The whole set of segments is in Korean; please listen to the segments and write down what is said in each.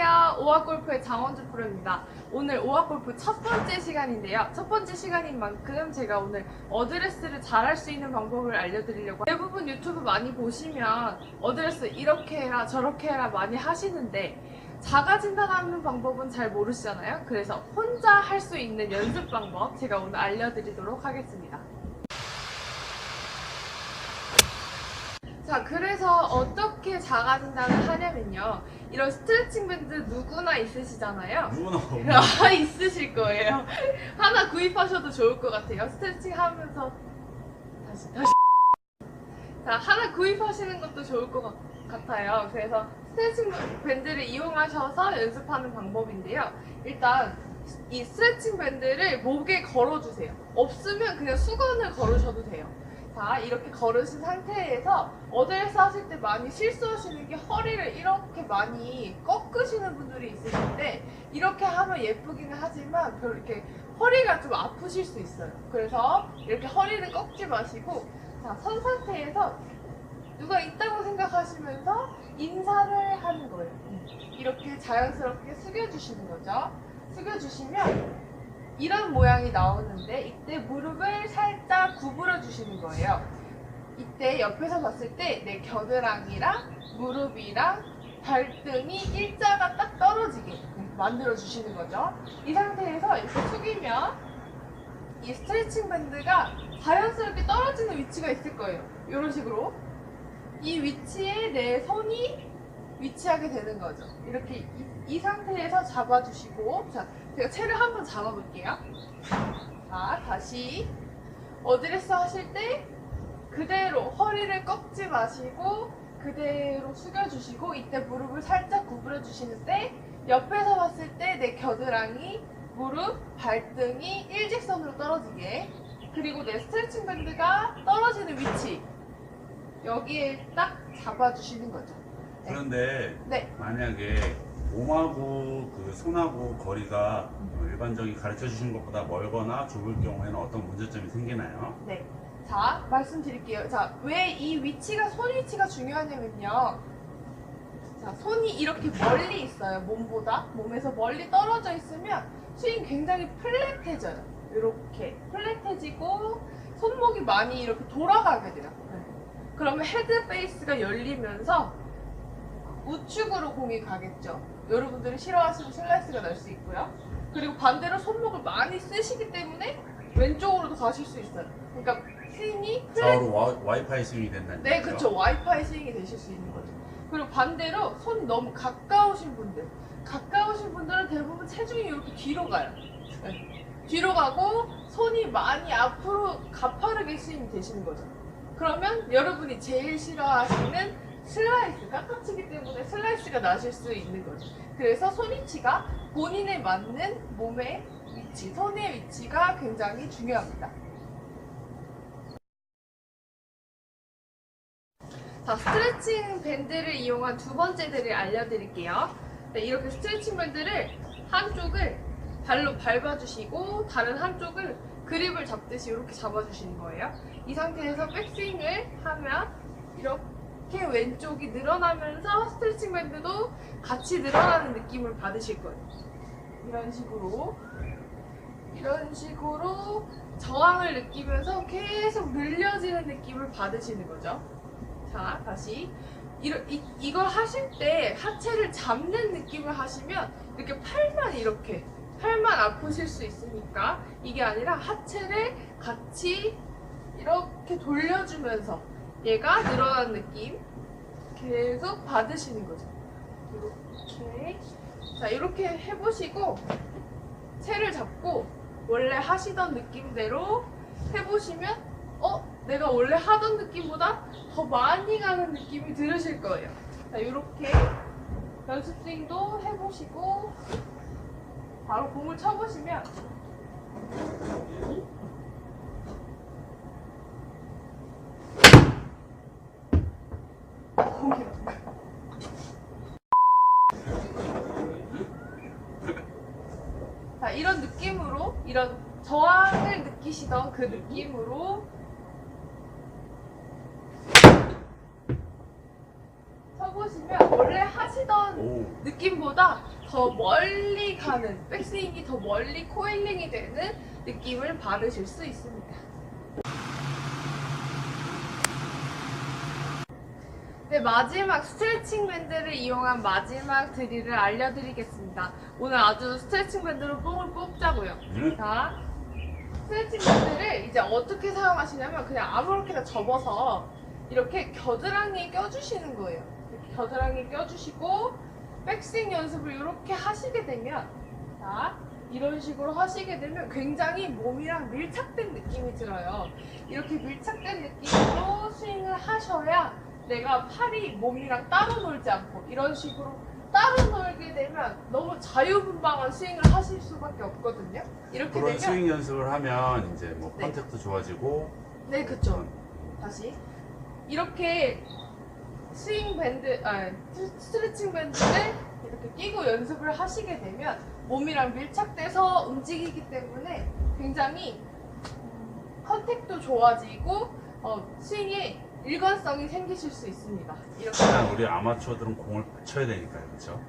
오학골프의 장원주 프로입니다. 오늘 오학골프 첫 번째 시간인데요. 첫 번째 시간인 만큼 제가 오늘 어드레스를 잘할 수 있는 방법을 알려드리려고 대부분 유튜브 많이 보시면 어드레스 이렇게 해라 저렇게 해라 많이 하시는데 자가 진단하는 방법은 잘 모르시잖아요. 그래서 혼자 할 수 있는 연습 방법 제가 오늘 알려드리도록 하겠습니다. 자, 그래서 어 떻게 자가 진단을 하냐면요. 이런 스트레칭 밴드 누구나 있으시잖아요. 누구나? 아, 있으실 거예요. 하나 구입하셔도 좋을 것 같아요. 스트레칭 하면서 다시 다시. 자, 하나 구입하시는 것도 좋을 것 같- 같아요. 그래서 스트레칭 밴드를 이용하셔서 연습하는 방법인데요. 일단 이 스트레칭 밴드를 목에 걸어주세요. 없으면 그냥 수건을 걸으셔도 돼요. 자, 이렇게 걸으신 상태에서 어드레스 하실 때 많이 실수하시는 게 허리를 이렇게 많이 꺾으시는 분들이 있으신데 이렇게 하면 예쁘기는 하지만 별 이렇게 허리가 좀 아프실 수 있어요. 그래서 이렇게 허리를 꺾지 마시고 자, 선 상태에서 누가 있다고 생각하시면서 인사를 하는 거예요. 이렇게 자연스럽게 숙여주시는 거죠. 숙여주시면 이런 모양이 나오는데 이때 무릎을 살짝 구부려 주시는 거예요. 이때 옆에서 봤을 때 내 겨드랑이랑 무릎이랑 발등이 일자가 딱 떨어지게 만들어 주시는 거죠. 이 상태에서 이렇게 숙이면 이 스트레칭 밴드가 자연스럽게 떨어지는 위치가 있을 거예요. 이런 식으로 이 위치에 내 손이 위치하게 되는 거죠. 이렇게 이, 이 상태에서 잡아주시고 자 제가 채를 한번 잡아볼게요. 자 다시 어드레스 하실 때 그대로 허리를 꺾지 마시고 그대로 숙여주시고 이때 무릎을 살짝 구부려 주시는데 옆에서 봤을 때 내 겨드랑이, 무릎, 발등이 일직선으로 떨어지게 그리고 내 스트레칭 밴드가 떨어지는 위치 여기에 딱 잡아주시는 거죠. 그런데 네. 만약에 몸하고 그 손하고 거리가 일반적인 가르쳐 주신 것보다 멀거나 좁을 경우에는 어떤 문제점이 생기나요? 네. 자, 말씀드릴게요. 자, 왜 이 위치가, 손 위치가 중요하냐면요. 자, 손이 이렇게 멀리 있어요. 몸보다. 몸에서 멀리 떨어져 있으면 스윙 굉장히 플랫해져요. 이렇게. 플랫해지고 손목이 많이 이렇게 돌아가게 돼요. 네. 그러면 헤드 베이스가 열리면서 우측으로 공이 가겠죠. 여러분들이 싫어하시는 슬라이스가 날 수 있고요. 그리고 반대로 손목을 많이 쓰시기 때문에 왼쪽으로도 가실 수 있어요. 그러니까 스윙이 좌우로 와, 와이파이 스윙이 된다는 네, 얘기죠? 그쵸. 와이파이 스윙이 되실 수 있는 거죠. 그리고 반대로 손이 너무 가까우신 분들. 가까우신 분들은 대부분 체중이 이렇게 뒤로 가요. 네. 뒤로 가고 손이 많이 앞으로 가파르게 스윙이 되시는 거죠. 그러면 여러분이 제일 싫어하시는 슬라이스, 깎아치기 때문에 슬라이스가 나실 수 있는 거죠. 그래서 손 위치가 본인에 맞는 몸의 위치, 손의 위치가 굉장히 중요합니다. 자, 스트레칭 밴드를 이용한 두 번째들을 알려드릴게요. 네, 이렇게 스트레칭 밴드를 한쪽을 발로 밟아주시고 다른 한쪽을 그립을 잡듯이 이렇게 잡아주시는 거예요. 이 상태에서 백스윙을 하면 이렇게 왼쪽이 늘어나면서 스트레칭 밴드도 같이 늘어나는 느낌을 받으실 거예요. 이런 식으로 이런 식으로 저항을 느끼면서 계속 늘려지는 느낌을 받으시는 거죠. 자, 다시. 이러, 이, 이걸 하실 때 하체를 잡는 느낌을 하시면 이렇게 팔만 이렇게, 팔만 아프실 수 있으니까 이게 아니라 하체를 같이 이렇게 돌려주면서 얘가 늘어나는 느낌 계속 받으시는 거죠. 이렇게. 자, 이렇게 해보시고 채를 잡고 원래 하시던 느낌대로 해보시면 어? 내가 원래 하던 느낌보다 더 많이 가는 느낌이 들으실 거예요. 자, 이렇게 연습 스윙도 해보시고 바로 공을 쳐보시면 공이 자, 이런 느낌으로 이런 저항을 느끼시던 그 느낌으로 쳐보시면 원래 하시던 오, 느낌보다 더 멀리 가는 백스윙이 더 멀리 코일링이 되는 느낌을 받으실 수 있습니다. 네, 마지막 스트레칭 밴드를 이용한 마지막 드릴을 알려드리겠습니다. 오늘 아주 스트레칭 밴드로 뽕을 뽑자고요. 응? 자, 스트레칭 밴드를 이제 어떻게 사용하시냐면 그냥 아무렇게나 접어서 이렇게 겨드랑이에 껴주시는 거예요. 이렇게 겨드랑이에 껴주시고 백스윙 연습을 이렇게 하시게 되면 자, 이런 식으로 하시게 되면 굉장히 몸이랑 밀착된 느낌이 들어요. 이렇게 밀착된 느낌으로 스윙을 하셔야 내가 팔이 몸이랑 따로 놀지 않고 이런 식으로 따로 놀게 되면 너무 자유분방한 스윙을 하실 수밖에 없거든요. 이렇게 그런 되면 스윙 연습을 하면 이제 뭐 네. 컨택도 좋아지고 네, 그쵸. 다시 이렇게 스윙 밴드, 아, 스- 스트레칭 밴드를 이렇게 끼고 연습을 하시게 되면 몸이랑 밀착돼서 움직이기 때문에 굉장히 음, 컨택도 좋아지고 어, 스윙에 일관성이 생기실 수 있습니다. 이렇게 일단 우리 아마추어들은 공을 맞춰야 되니까요, 그렇죠?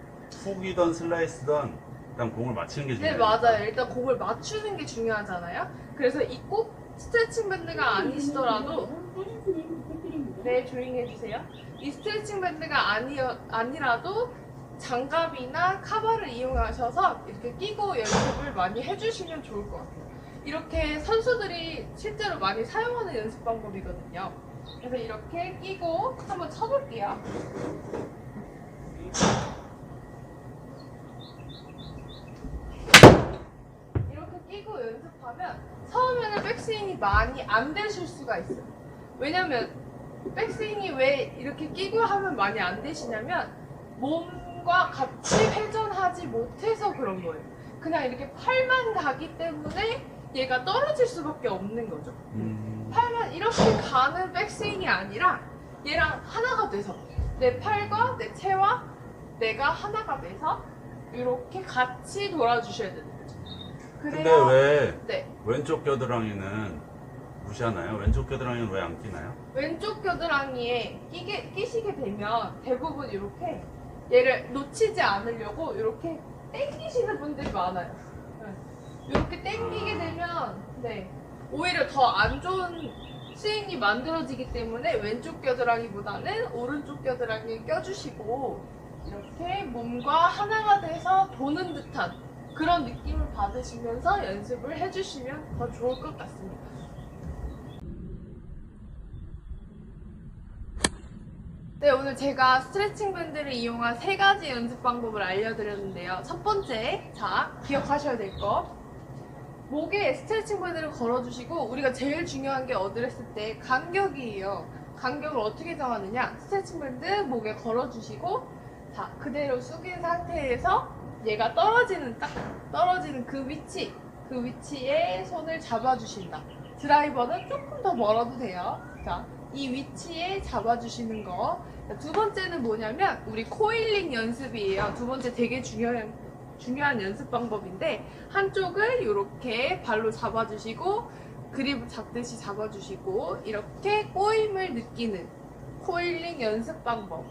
훅이던 슬라이스던 일단 공을 맞히는 게 네 중요해요. 맞아요. 일단 공을 맞추는 게 중요하잖아요. 그래서 이 꼭 스트레칭 밴드가 아니시더라도 네 조용히 해주세요. 이 스트레칭 밴드가 아니 아니라도 장갑이나 카바를 이용하셔서 이렇게 끼고 연습을 많이 해주시면 좋을 것 같아요. 이렇게 선수들이 실제로 많이 사용하는 연습 방법이거든요. 그래서 이렇게 끼고 한번 쳐볼게요. 이렇게 끼고 연습하면 처음에는 백스윙이 많이 안 되실 수가 있어요. 왜냐면 백스윙이 왜 이렇게 끼고 하면 많이 안 되시냐면 몸과 같이 회전하지 못해서 그런 거예요. 그냥 이렇게 팔만 가기 때문에 얘가 떨어질 수밖에 없는 거죠. 음, 팔만 이렇게 가는 백스윙이 아니라 얘랑 하나가 돼서 내 팔과 내 체와 내가 하나가 돼서 이렇게 같이 돌아주셔야 되는 거죠. 근데 그래야 왜 네 왼쪽 겨드랑이는 무시하나요? 왼쪽 겨드랑이는 왜 안 끼나요? 왼쪽 겨드랑이에 끼게, 끼시게 되면 대부분 이렇게 얘를 놓치지 않으려고 이렇게 당기시는 분들이 많아요. 네. 이렇게 당기게 되면 네 오히려 더 안 좋은 스윙이 만들어지기 때문에 왼쪽 겨드랑이보다는 오른쪽 겨드랑이에 껴주시고 이렇게 몸과 하나가 돼서 도는 듯한 그런 느낌을 받으시면서 연습을 해주시면 더 좋을 것 같습니다. 네, 오늘 제가 스트레칭 밴드를 이용한 세 가지 연습 방법을 알려드렸는데요. 첫 번째, 자, 기억하셔야 될 거. 목에 스트레칭 밴드를 걸어주시고, 우리가 제일 중요한 게 어드레스 때 간격이에요. 간격을 어떻게 정하느냐? 스트레칭 밴드 목에 걸어주시고, 자, 그대로 숙인 상태에서 얘가 떨어지는, 딱 떨어지는 그 위치, 그 위치에 손을 잡아주신다. 드라이버는 조금 더 멀어도 돼요. 자, 이 위치에 잡아주시는 거. 두 번째는 뭐냐면 우리 코일링 연습이에요. 두 번째 되게 중요한 중요한 연습 방법인데 한쪽을 이렇게 발로 잡아주시고 그립 잡듯이 잡아주시고 이렇게 꼬임을 느끼는 코일링 연습 방법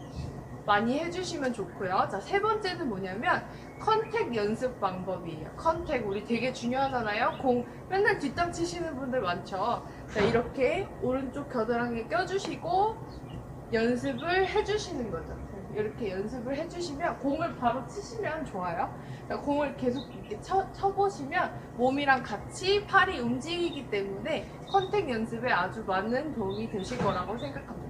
많이 해주시면 좋고요. 자, 세 번째는 뭐냐면 컨택 연습 방법이에요. 컨택 우리 되게 중요하잖아요. 공 맨날 뒷땅 치시는 분들 많죠. 자, 이렇게 오른쪽 겨드랑이에 껴주시고 연습을 해주시는 거죠. 이렇게 연습을 해주시면 공을 바로 치시면 좋아요. 그러니까 공을 계속 이렇게 쳐, 쳐보시면 몸이랑 같이 팔이 움직이기 때문에 컨택 연습에 아주 많은 도움이 되실 거라고 생각합니다.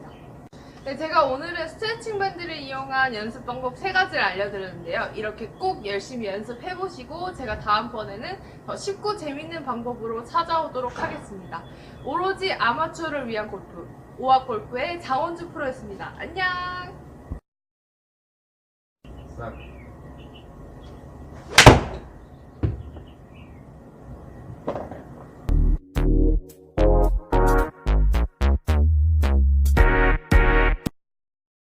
네, 제가 오늘은 스트레칭 밴드를 이용한 연습 방법 세 가지를 알려드렸는데요. 이렇게 꼭 열심히 연습해보시고 제가 다음번에는 더 쉽고 재밌는 방법으로 찾아오도록 하겠습니다. 오로지 아마추어를 위한 골프, 오학 골프의 장원주 프로였습니다. 안녕! แบบ